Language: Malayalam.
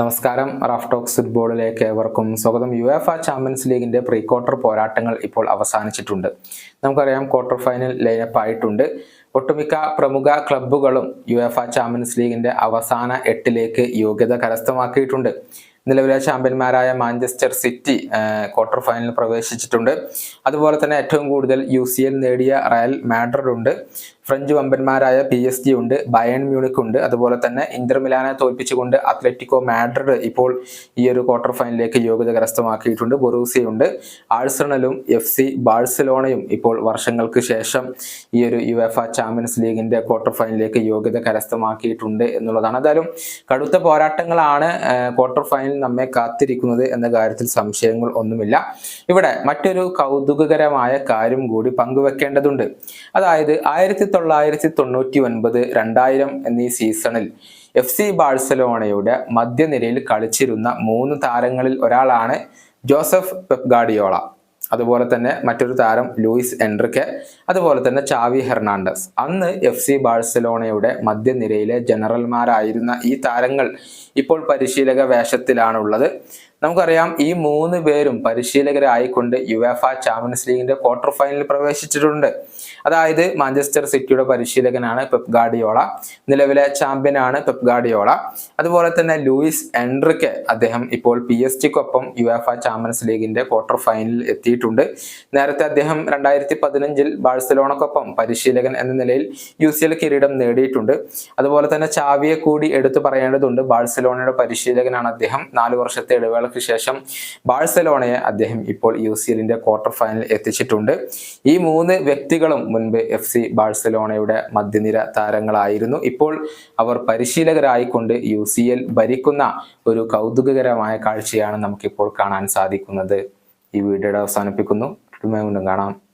നമസ്കാരം. റാഫ് ടോക്സ് ഫുട്ബോളിലേക്ക് ഏവർക്കും സ്വാഗതം. യു എഫ് ആ ചാമ്പ്യൻസ് ലീഗിന്റെ പ്രീ ക്വാർട്ടർ പോരാട്ടങ്ങൾ ഇപ്പോൾ അവസാനിച്ചിട്ടുണ്ട്. നമുക്കറിയാം ക്വാർട്ടർ ഫൈനൽ ലൈനപ്പ് ആയിട്ടുണ്ട്. ഒട്ടുമിക്ക പ്രമുഖ ക്ലബ്ബുകളും യു എഫ് ആ ചാമ്പ്യൻസ് ലീഗിന്റെ അവസാന എട്ടിലേക്ക് യോഗ്യത കരസ്ഥമാക്കിയിട്ടുണ്ട്. നിലവിലെ ചാമ്പ്യന്മാരായ മാഞ്ചസ്റ്റർ സിറ്റി ക്വാർട്ടർ ഫൈനലിൽ പ്രവേശിച്ചിട്ടുണ്ട്. അതുപോലെ തന്നെ ഏറ്റവും കൂടുതൽ യു സി എൽ നേടിയ റയൽ മാഡ്രിഡ് ഉണ്ട്. ഫ്രഞ്ച് വമ്പന്മാരായ പി എസ് ജി ഉണ്ട് ബയൺ മ്യൂണിക് ഉണ്ട്. അതുപോലെ തന്നെ ഇന്റർ മിലാനെ തോൽപ്പിച്ചുകൊണ്ട് അത്ലറ്റിക്കോ മാഡ്രിഡ് ഇപ്പോൾ ഈ ഒരു ക്വാർട്ടർ ഫൈനലിലേക്ക് യോഗ്യത കരസ്ഥമാക്കിയിട്ടുണ്ട് ബൊറൂസിയുണ്ട് ആഴ്സണലും എഫ് സി ബാഴ്സലോണയും ഇപ്പോൾ വർഷങ്ങൾക്ക് ശേഷം ഈ ഒരു യു എഫ് ചാമ്പ്യൻസ് ലീഗിന്റെ ക്വാർട്ടർ ഫൈനലിലേക്ക് യോഗ്യത കരസ്ഥമാക്കിയിട്ടുണ്ട് എന്നുള്ളതാണ്. എന്തായാലും കടുത്ത പോരാട്ടങ്ങളാണ് ക്വാർട്ടർ ഫൈനൽ നമ്മെ കാത്തിരിക്കുന്നത് എന്ന കാര്യത്തിൽ സംശയങ്ങൾ ഒന്നുമില്ല. ഇവിടെ മറ്റൊരു കൗതുകകരമായ കാര്യം കൂടി പങ്കുവെക്കേണ്ടതുണ്ട്. അതായത് ആയിരത്തി തൊള്ളായിരത്തി തൊണ്ണൂറ്റി ഒൻപത് രണ്ടായിരം എന്നീ സീസണിൽ എഫ് സി ബാഴ്സലോണയുടെ മധ്യനിരയിൽ കളിച്ചിരുന്ന മൂന്ന് താരങ്ങളിൽ ഒരാളാണ് ജോസഫ് പെപ്ഗാഡിയോള. അതുപോലെ തന്നെ മറ്റൊരു താരം ലൂയിസ് എൻട്രിക്കെ അതുപോലെ തന്നെ ചാവി ഹെർണാണ്ടസ്. അന്ന് എഫ് സി ബാഴ്സലോണയുടെ മധ്യനിരയിലെ ജനറൽമാരായിരുന്ന ഈ താരങ്ങൾ ഇപ്പോൾ പരിശീലക വേഷത്തിലാണുള്ളത്. നമുക്കറിയാം ഈ മൂന്ന് പേരും പരിശീലകരായിക്കൊണ്ട് യുവേഫ ചാമ്പ്യൻസ് ലീഗിന്റെ ക്വാർട്ടർ ഫൈനലിൽ പ്രവേശിച്ചിട്ടുണ്ട്. അതായത് മാഞ്ചസ്റ്റർ സിറ്റിയുടെ പരിശീലകനാണ് പെപ് ഗാഡിയോള നിലവിലെ ചാമ്പ്യനാണ് പെപ് ഗാഡിയോള അതുപോലെ തന്നെ ലൂയിസ് എൻഡ്രിക്ക് അദ്ദേഹം ഇപ്പോൾ പി എസ് ടിക്കൊപ്പം യുവേഫ ചാമ്പ്യൻസ് ലീഗിന്റെ ക്വാർട്ടർ ഫൈനലിൽ എത്തിയിട്ടുണ്ട്. നേരത്തെ അദ്ദേഹം രണ്ടായിരത്തി പതിനഞ്ചിൽ ബാഴ്സലോണക്കൊപ്പം പരിശീലകൻ എന്ന നിലയിൽ യു സി എൽ കിരീടം നേടിയിട്ടുണ്ട്. അതുപോലെ തന്നെ ചാവിയെ കൂടി എടുത്തു പറയേണ്ടതുണ്ട്. ബാഴ്സലോണയുടെ പരിശീലകനാണ് അദ്ദേഹം. നാല് വർഷത്തെ ഇടവേള വർഷങ്ങൾക്ക് ശേഷം ബാഴ്സലോണയെ അദ്ദേഹം ഇപ്പോൾ യു സി എല്ലിന്റെ ക്വാർട്ടർ ഫൈനൽ എത്തിച്ചിട്ടുണ്ട്. ഈ മൂന്ന് വ്യക്തികളും മുൻപ് എഫ് സി ബാഴ്സലോണയുടെ മധ്യനിര താരങ്ങളായിരുന്നു. ഇപ്പോൾ അവർ പരിശീലകരായിക്കൊണ്ട് യു സി എൽ ഭരിക്കുന്ന ഒരു കൗതുകകരമായ കാഴ്ചയാണ് നമുക്കിപ്പോൾ കാണാൻ സാധിക്കുന്നത്. ഈ വീഡിയോയുടെ അവസാനിപ്പിക്കുന്നു. കാണാം.